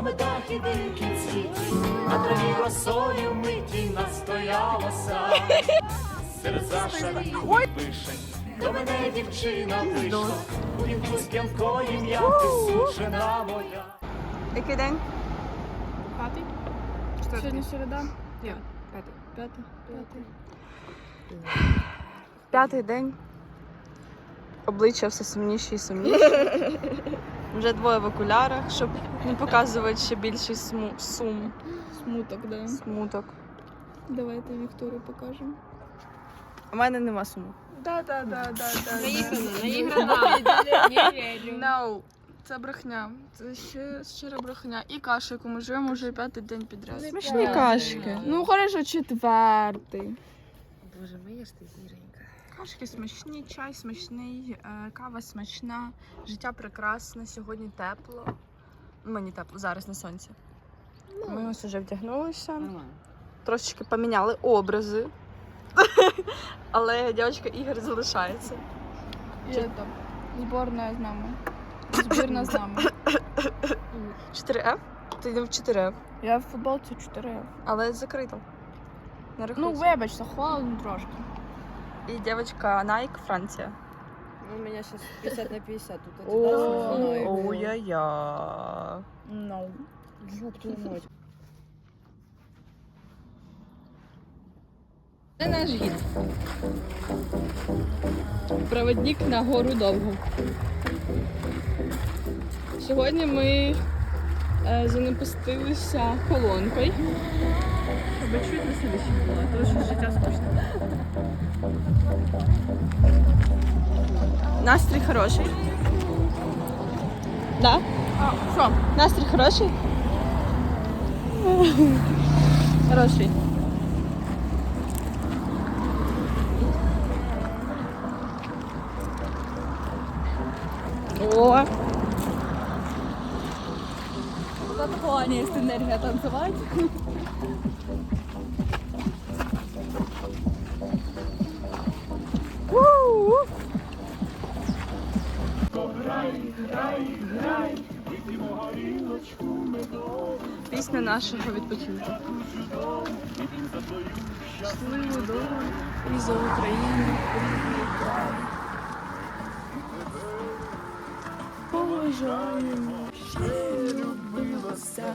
саме дах іде в кінці, на траві росою миті настоялася. Серед зашарах вишень, до мене дівчина вийшла, у вінку з п'янкою м'яти сушена моя. Який день? П'ятий? Сьогодні середа? Ні, п'ятий. П'ятий. П'ятий. П'ятий день. Обличчя все сумніші і сумніші. Вже двоє в окулярах, щоб не показувати ще більший сму- сум, Смуток, да. смуток. Давайте Вікторію покажемо. У мене нема суму. Да, да, да, да, да. Не вірю. No. Це брехня. Це ще щира брехня. І каша, яку ми живемо вже п'ятий день підряд. Смішні кашки. Ну, хорошо, четвертий. Боже, моя ж ти зіронька. Кашки смачні, чай смачний, е, кава смачна, життя прекрасне, сьогодні тепло. Ну, Мені тепло, зараз на сонці. Ми ось уже вдягнулися, трошечки поміняли образи. Але дівчинка Ігор залишається. І це, зборна з нами. Збірна з нами. 4F? Ти йдеш в 4F, Я в футболці 4 але закрито. Не Ну, вибачте, холодно трошки. І дівчинка Nike, Франція. Ну, у меня сейчас 50 на 50. Тут и. Ой-я-я. No. Ёб твою мать. Це наш гід. Проводник на гору довго. Сьогодні ми е, занепустилися колонкою. Щоб чуть веселіше було, тому що життя скучне. Настрій хороший. Да? А, що? Настрій хороший? Хороший. О, Та такого не є енергія танцювати. у-у. Пісня нашого відпочинку. Щасливу долю і за Україну. Поважаємо, ще любилося,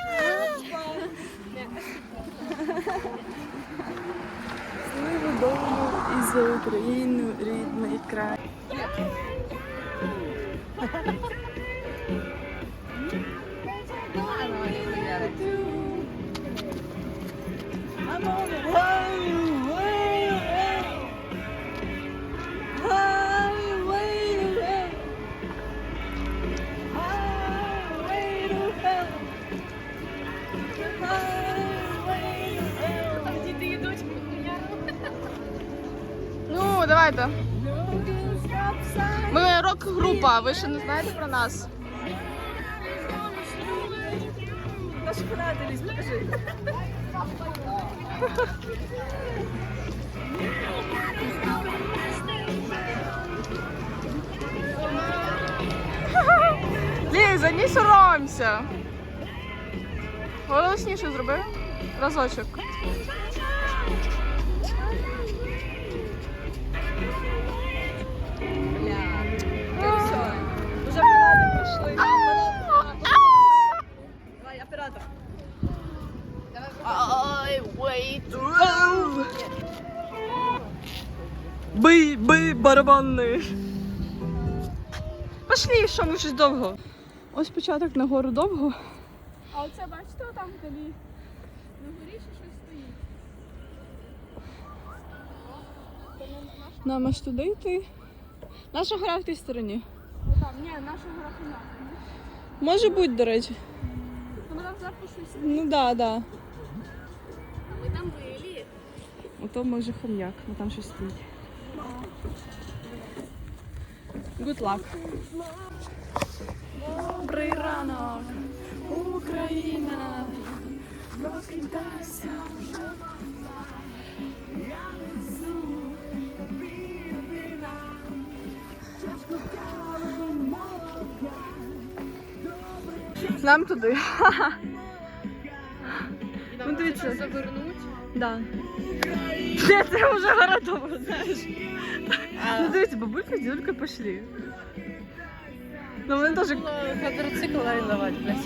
дому і за Україну рідний край. I'm on ви ще не знаєте про нас? Наші фанати, Лізь, покажи. Ліза, не соромся. Голосніше зроби. Разочок. Бий, барабани. Пошли, що ми щось довго. Ось початок на гору довго. А оце бачите, там вдалі? На горі ще щось стоїть. Нам аж туди йти. Наша гора в тій стороні. Ну там, ні, наша графіна. Може бути, до речі. Вона взагалі Ну да, да. Ми там були. Ото може хом'як, ну там щось стоїть. Good luck. Добрий ранок, Україна, прокидайся. Нам туди. Ну дивіться. Завернуть. Да. Де це вже городово, знаєш? Ну дивіться, бабулька з дідулькою пішли. Ну вони теж Квадроцикл арендовать, блядь.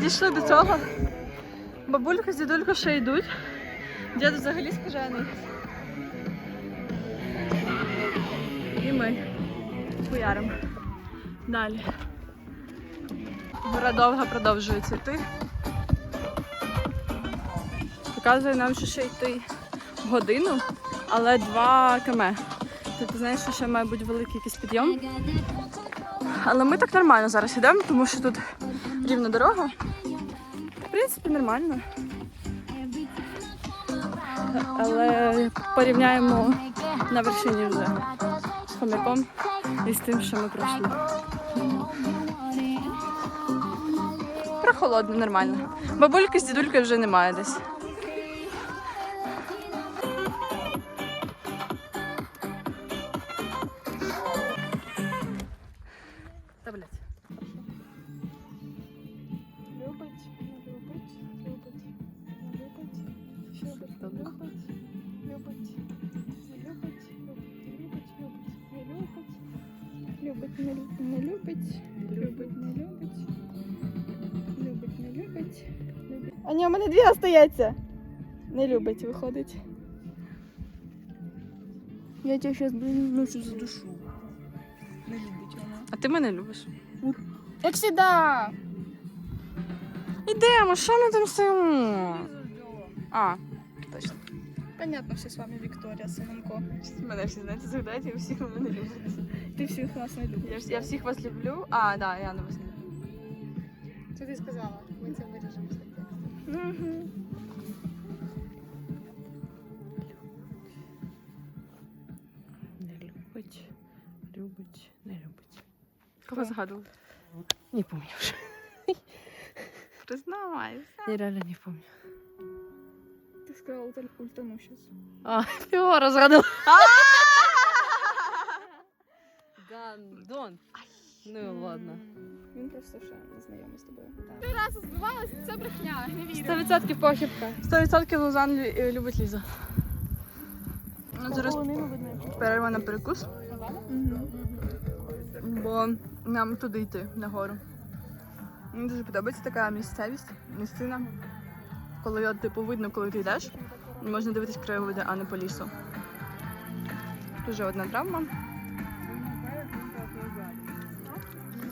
дійшли до цього. Бабулька з дідулькою ще йдуть. Дід взагалі скажений. І ми хуяримо. Далі. Гора довга продовжується йти. Показує нам, що ще йти годину, але 2 км. Тобто, знаєш, що ще має бути великий якийсь підйом. Але ми так нормально зараз йдемо, тому що тут рівна дорога. В принципі, нормально. Але порівняємо на вершині вже з хомяком і з тим, що ми пройшли. Прохолодно, нормально. Бабульки з дідулькою вже немає десь. Любить, любить, любить, не любить, любить, не любить, любить, не любить, любить. А ні, у мене дві остається. Не любить, виходить. Я тебе зараз блин, ночі задушу. Не любить вона. А ти мене любиш? Як завжди. Ідемо, що ми там стоїмо? А. Понятно, все з вами Вікторія Семенко. Мене всі знаєте, згадають, і всіх мене не люблять. Ти всіх нас не любиш. Я, ж- я всіх вас люблю. А, да, я на вас не люблю. Що ти сказала? Ми це виріжемо з тексту. Не любить, любить, не любить. Кого згадував? Не помню вже. Признавайся. Я реально не помню. Сказала ульта- ультану щас. А, його розгадала. Гандон. Ну ладно. Він просто ще не знайомий з тобою. Ти раз збивалась, це брехня, не вірю. 100% похибка. 100% Лузан лю- любить Ліза. Ну, зараз перерва на перекус. Бо нам туди йти, нагору. Мені дуже подобається така місцевість, місцина. Коли от, типу, видно, коли ти йдеш, можна дивитись краєвиди, а не по лісу. Дуже одна травма.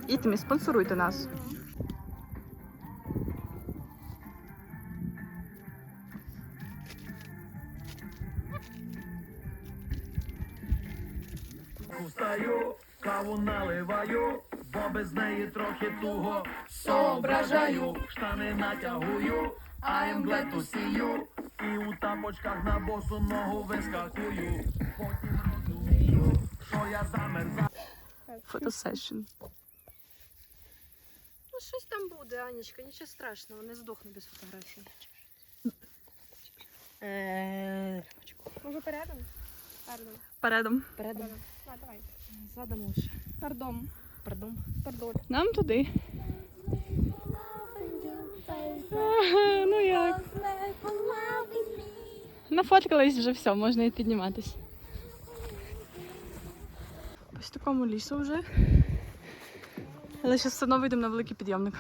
Ітмі, спонсоруйте нас. Встаю, каву наливаю, бо без неї трохи туго соображаю, штани натягую, I'm glad to see you І у тапочках на босу ногу вискакую. Потім розумію, що я замерзаю. Фотосешн. Ну, щось там буде, Анічка, нічого страшного, не здохну без фотографії. Е, Може передом? Пардон. Передом. Передом. А, давай. Задом лучше. Пардон. Пардон. Пардон. Нам туди. Ага, ну як? Нафоткались вже все, можна і підніматись. Ось в такому лісу вже. Але зараз все одно вийдемо на великий підйомник.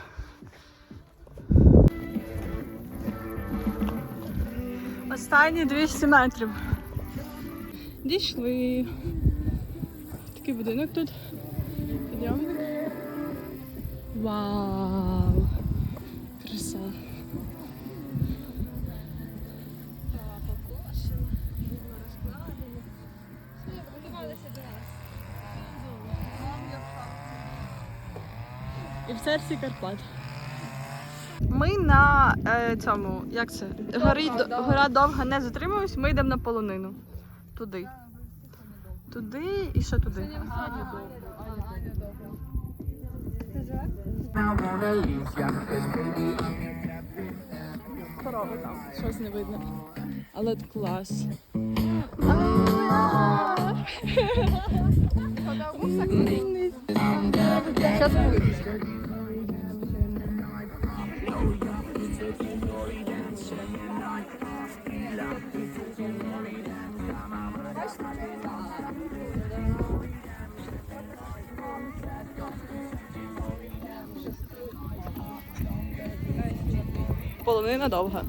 Останні 200 метрів. Дійшли. Такий будинок тут. Підйомник. Вау! Краса. І в серці Карпат. Ми на е, цьому, як це? Горі, Довга, гора довга не затримуємось, ми йдемо на полонину. Туди. Туди і ще туди. Корови там, щось не видно. Але клас. Полонина довга.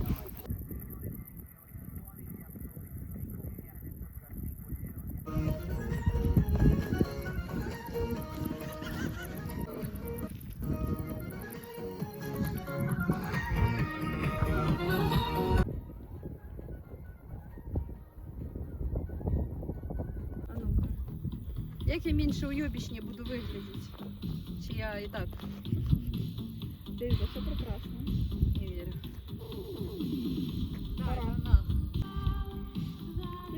Як я менше уйобічні буду виглядати? Чи я і так Ти все прекрасно.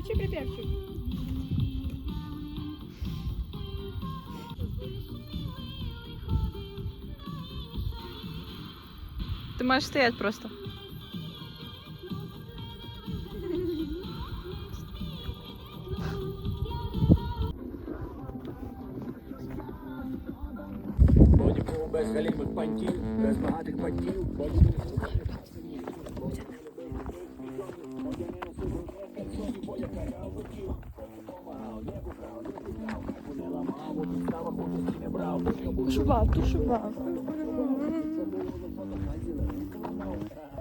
Включи припевчик. Ти маєш стояти просто. Бодіку без галімих пантів, без багатих пантів, Тушував, тушував.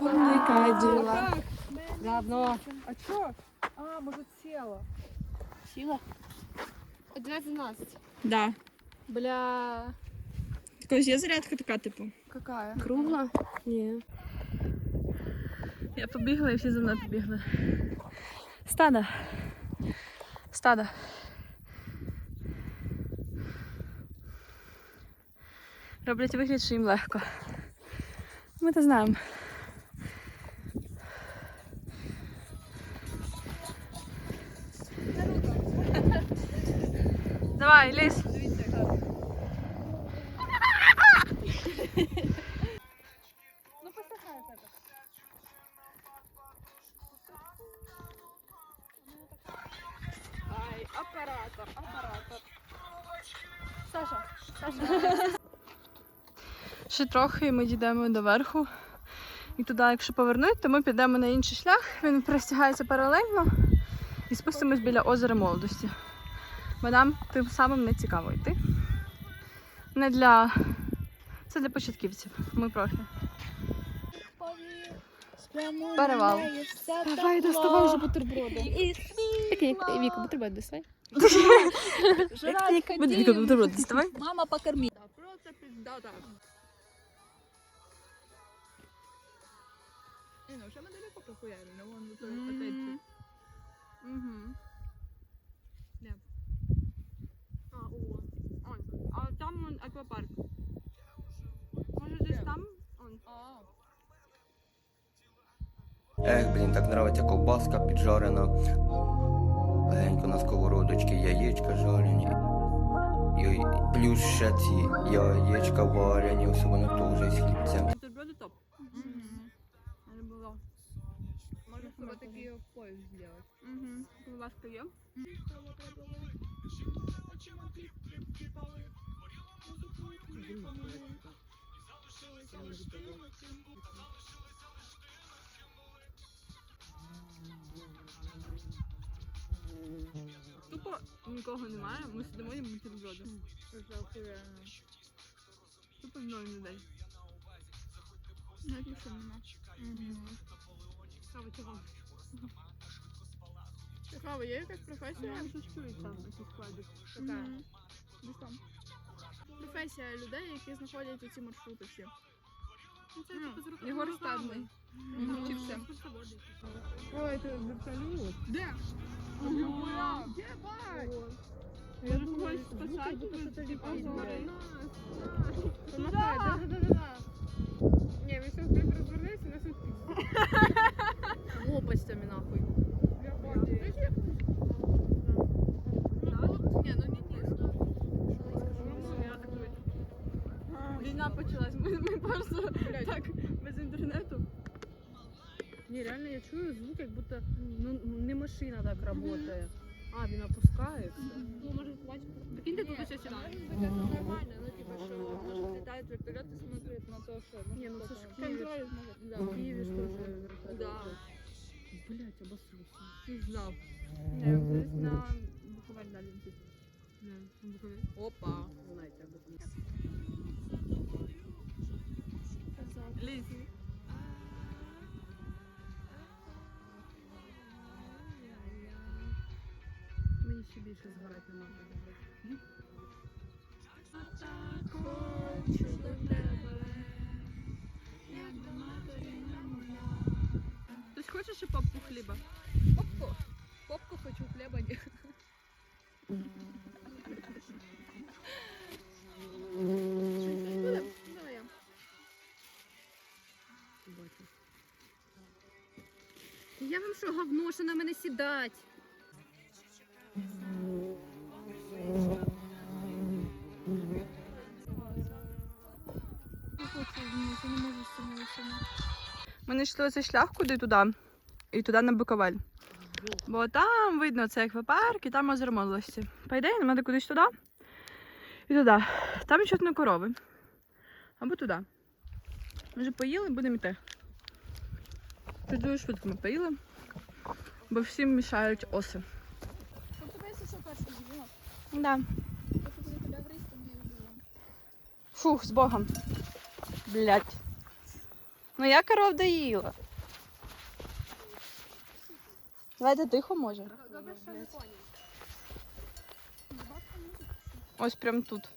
Велика діла. Равно. А чо? А, може сіла. Сіла? 11. Да. Бля. Якось є зарядка така, типу. Какая? Кругла? Ні. Я побігла і всі за мною побігли. Стада. Стада. Роблять вигляд, що їм легко. Ми це знаємо. Давай, лізь. Ай, оператор, оператор. Ще трохи і ми дійдемо до верху. І туди, якщо повернуть, то ми підемо на інший шлях. Він простягається паралельно і спустимось біля озера молодості. Бо нам тим самим не цікаво йти. Не для. Це для початківців. Ми профі. Перевал. Давай, доставай вже бутерброди. Такий, Віка, бутерброд доставай. Давай. Мама покорми. Просто пиздата. Не, ну вже ми далеко похуярили, вон вот той отельчик. Угу. Де? А, о. Он. А там вон аквапарк. Може десь там? Он. А. Ех, блін, так нравиться ковбаска піджарена. Легенько на сковородочки, яєчка жарені. І плюс ще ці яєчка варені, особливо теж з хлібцем. Бутерброди топ. Не було. Може, Вот такий поїзд зробити. Угу. Ковбаска є? Тупо нікого немає, ми сидимо і бутерброди. Тупо ноль людей. Навіть нічого нема. Кава чого? Цікаво, є якась професія? Я щось чую там, якийсь складик. Така. Десь там. Професія людей, які знаходять ці маршрути всі. Ну, це Ну, типу з руками. Єгор Стадний. Вчився. Ой, це вертоліт. Де? Єбать! Я думаю, звук, як будто сателіт підбирає. Помахай, да-да-да-да. Ні, ви зараз блядь, розвернеться, нас тут Глупостями нахуй. Я бачу. Ні, ну не ні. Війна почалась. Ми, ми просто так без інтернету. Ні, реально я чую звук, як будто ну, не машина так працює. А, він опускається. Ну, може, бачити. Прикиньте, тут ще. Це нормально, ну, що може літають вертольоти, смотрять на то, що... Ні, ну це ж Контроль може. Да. В Києві ж теж. Да. Блять, обосрався. Ти знав. Не, десь на Буковель далі летить. Не, на Буковель. Опа. Знаєте, об этом. Лізь. Мені ще більше згорати можна. Хтось хоче ще папку хліба? Ми знайшли оцей шлях куди туди і туди на Буковель. Бо там видно це аквапарк і там озеро молодості. По ідеї, нам треба кудись туди і туди. Там чутно корови. Або туди. Ми вже поїли, будемо йти. Тут дуже швидко ми поїли, бо всім мішають оси. Да. Фух, з Богом. Блять. Ну я коров доїла. Давайте тихо може. Добре, що не поняв. Ось прям тут.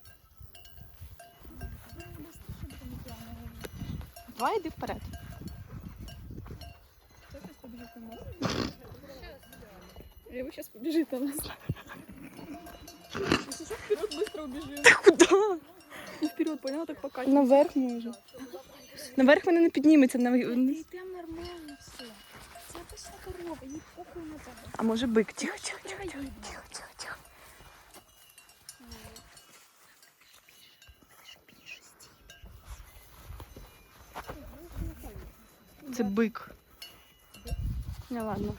Давай йди вперед. Или вы сейчас побежите на нас? Что, вперед быстро убежим. Куда? И вперед, поняла, так пока. Наверх може. Наверх вони не підніметься. на- Там нормально все. Це точно корова, їй похуй на тебе. А може бик? Тихо, тихо, тихо, тихо, тихо, тихо, тихо. Це бик. Не ладно.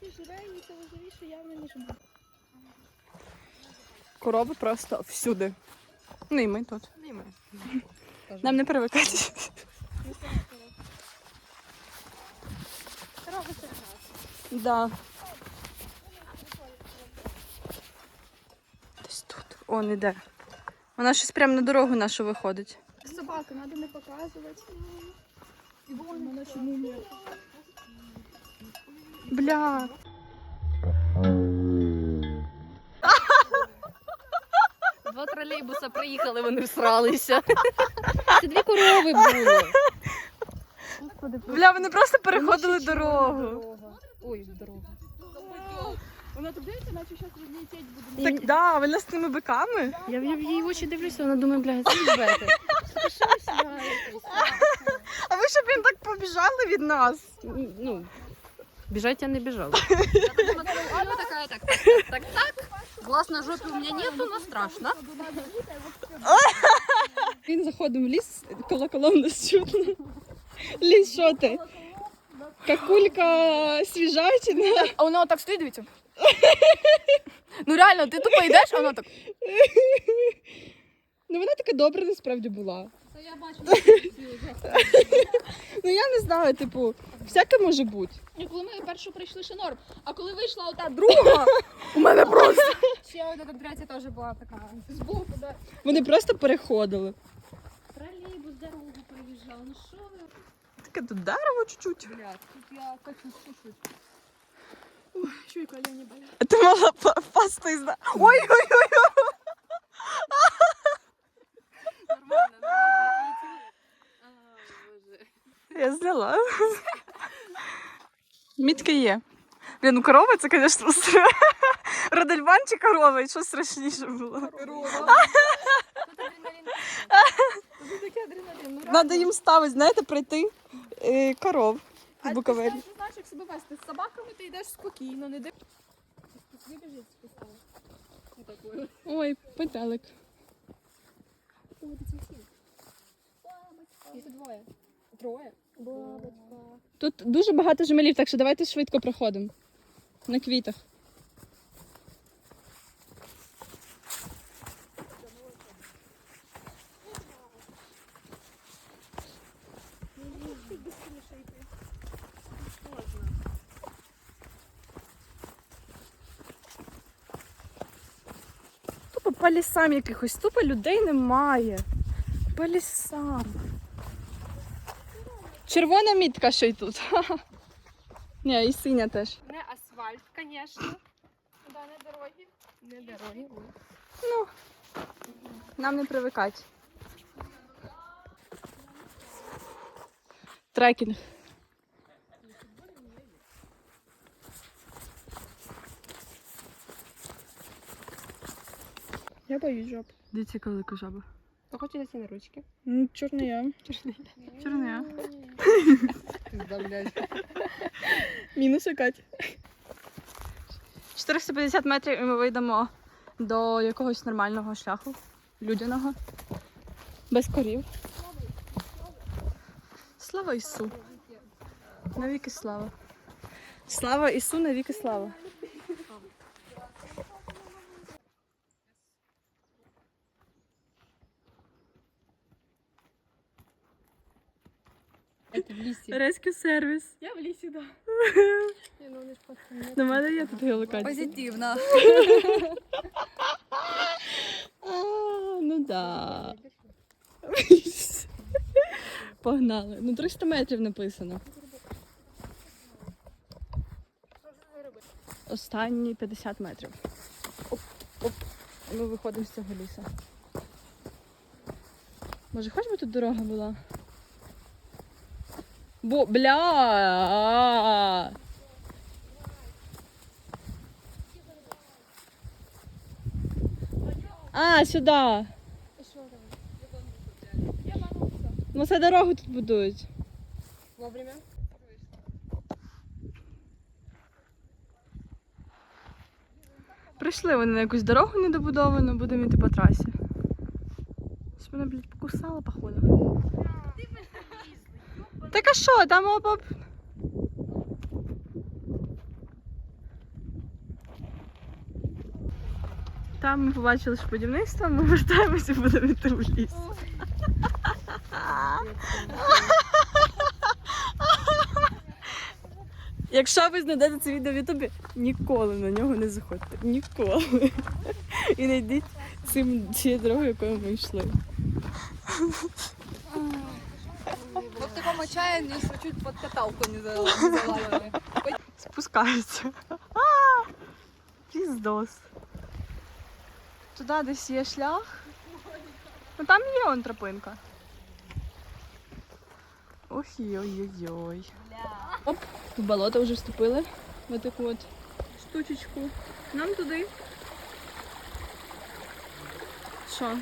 собі живе і це важливіше явно, ніж ми. Корови просто всюди. Ну і ми тут. Нам не привикати. Корова це. Да. Десь тут. Он іде. Вона щось прямо на дорогу нашу виходить. Собака, треба не показувати. І вон вона чому не. Бля. Тролейбуса приїхали, вони всралися. Це дві корови були. Бля, вони просто переходили дорогу. Ой, дорога. Вона тут дивиться, наче зараз відлетіть буде. Так, да, вона з тими биками. Я в її очі дивлюся, вона думає, блядь, це збити. А ви щоб він так побіжали від нас? Ну, бежать я не бежала. Она такая, так, так, так, так, на жопе у мене нету, но страшно. Він заходив в ліс, колоколом нас чутно. Ліс, що ти? Какулька свіжачина. А вона так стоїть, дивіться. Ну реально, ти тупо йдеш, а вона так. Ну вона така добра насправді була. Це я бачу. Ну я не знаю, типу, всяке може бути. І коли ми першу прийшли, ще норм. А коли вийшла ота друга, У мене просто. ще одна так третя теж була така. Збоку, да. Вони просто переходили. Тролейбус дорогу проїжджав. Ну що ви? Таке тут дерево чуть-чуть. Блядь, тут я хочу слушать. Ой, чуйка, я не боюсь. Ти мала па- пасти зна. Ой-ой-ой! Нормально. Я зняла. Мітки є. Блін, ну корова це, звісно, Родельбан чи корова, і що страшніше було. Корова. Надо їм ставити, знаєте, прийти е, коров в Буковелі. Ти знаєш, як себе вести. З собаками ти йдеш спокійно, не дивишся. Вибіжить петелик. Їх двоє. Троє. Бабочка. Тут дуже багато жмелів, так що давайте швидко проходимо. На квітах. По лісам якихось, тупо людей немає. По лісам. Червона мітка ще й тут. Ні, і синя теж. Не асфальт, звісно. Да, не дороги. Не дороги. Ну, нам не привикати. Трекінг. Я боюсь жаб. Дивіться, яка велика жаба. Хто хоче дати на ручки? Ну, чорний я. Чорний я. Мінус Кать. 450 метрів і ми вийдемо до якогось нормального шляху. Людяного. Без корів. Слава Ісу. Навіки слава. Слава Ісу, навіки слава. Лісі. Резкю сервіс. Я в лісі, да. Ні, ну вони ж просто На мене є тут геолокація. Позитивно. А, ну да. Погнали. Ну 300 метрів написано. Останні 50 метрів. Оп, оп. Ми виходимо з цього лісу. Може, хоч би тут дорога була? Бо, бля. А, сюди. Ну це дорогу тут будують. Вовремя. Прийшли вони на якусь дорогу недобудовану, будемо йти по трасі. Щось мене, блядь, покусала, походу. Так а що, там оба. Там ми побачили ж будівництво, ми вертаємося і будемо йти в ліс. Якщо ви знайдете це відео в Ютубі, ніколи на нього не заходьте. Ніколи. І не йдіть цим цією дорогою, якою ми йшли. Вот в таком отчаянии, что чуть под каталку не зал- не залазили. Спускаються. А, Піздос. Туди десь є шлях. Ну там є он тропинка. Ох, ой-ой-ой. Оп, в болото вже вступили. В таку от штучечку. Нам туди. Що?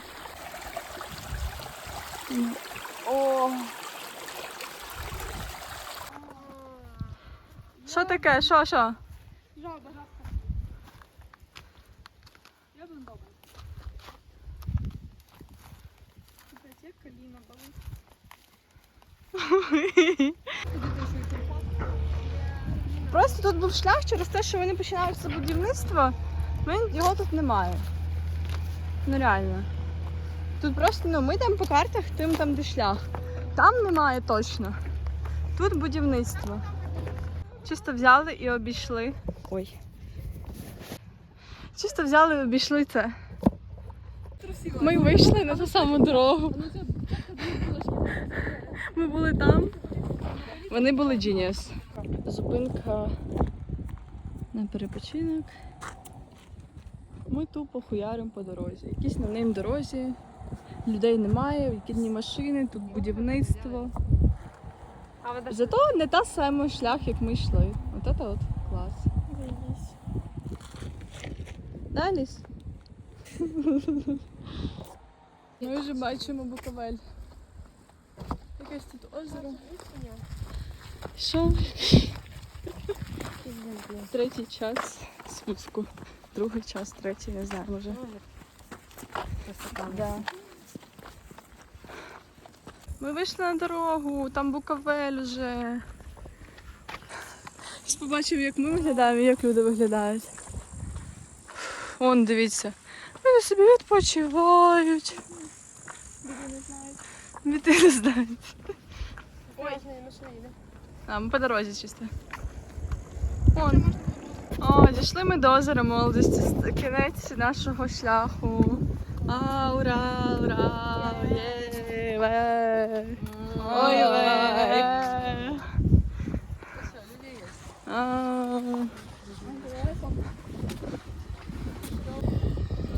М, О. Що таке? Що, що? Жаба, жабка. Я б добре. Капець, як коліна болить. Просто тут був шлях через те, що вони починають це будівництво, його тут немає. Ну реально. Тут просто ну, ми йдемо по картах тим там, де шлях. Там немає точно. Тут будівництво. Чисто взяли і обійшли. Ой. Чисто взяли і обійшли це. Ми вийшли на ту саму дорогу. Ми були там. Вони були Genius. Зупинка на перепочинок. Ми тупо хуяримо по дорозі. Якісь на ним дорозі. Людей немає, викидні машини, тут будівництво. Зато не та сама шлях, як ми йшли. Вот это вот класс. Да, Ліс? Ми вже бачимо Буковель. Якесь тут озеро. Що? Третій час спуску. Другий час, третій, не знаю, може. Да. Ми вийшли на дорогу, там Буковель уже. Зараз побачимо, як ми виглядаємо і як люди виглядають. Вон, дивіться. Вони собі відпочивають. Біди не знають. Біди не знають. Ой. А, ми по дорозі чисто. Вон. О, дійшли ми до озера молодості. Кінець нашого шляху. А, ура, ура! Є, ве. Ой.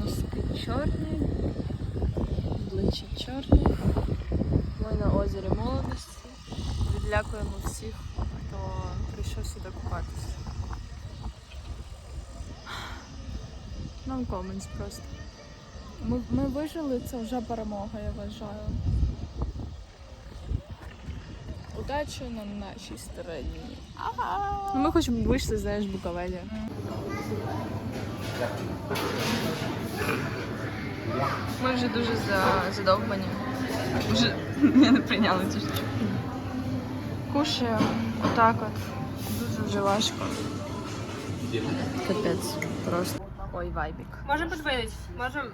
Носки чорні, обличчя чорні. Ми на озері молодості. Відлякуємо всіх, хто прийшов сюди купатися. No comments просто. Ми, ми вижили, це вже перемога, я вважаю. Удачі на нашій стороні. Ну, ми хоч вийшли, знаєш, Буковелі. Ми вже дуже за- задовбані. Вже я не прийняла цю штуку. Кушаємо отак от. Дуже вже важко. Капець. Просто. Ой, вайбік. Можемо подивитись. Можемо.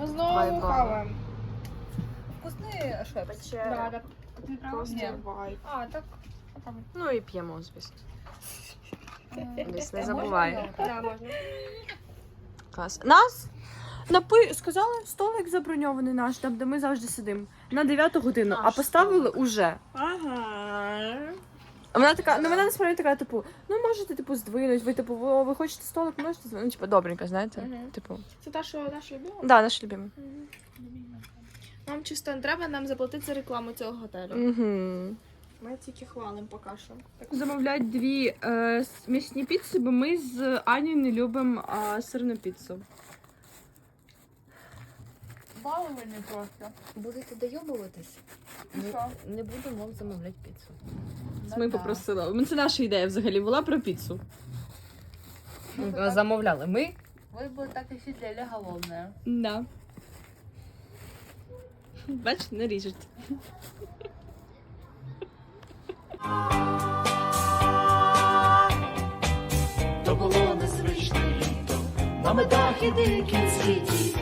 Ми знову Вайбово. хаваємо. Вкусний шепеч. Да, да. Ти права? А, так. Ну і п'ємо, звісно. Десь не. Да, можна. Клас. Нас напи... сказали, столик заброньований наш, там, де ми завжди сидимо. На 9 годину, а поставили уже. Ага. А вона така, ну вона насправді така, типу, ну можете типу здвинуть, ви типу, ви, ви хочете столик, можете здвинути. Ну, типу, добренько, знаєте? Мгм. Типу. Це та, що наша любима? Да, наш любимий. Нам чисто не треба нам заплатити за рекламу цього готелю. Угу. Ми тільки хвалимо поки що. Замовляють дві е, м'ясні піци, бо ми з Ані не любимо е, сирну піцу. Баловані просто. Будете дойобуватись? І що? Не буду вам замовляти піцу. Ми попросили. Ну, Це наша ідея взагалі була про піцу. Замовляли ми. Ви б так і сиділи голодні. Да. Бач, не ріжуть. То було незвичне літо, на медах і дикім світі.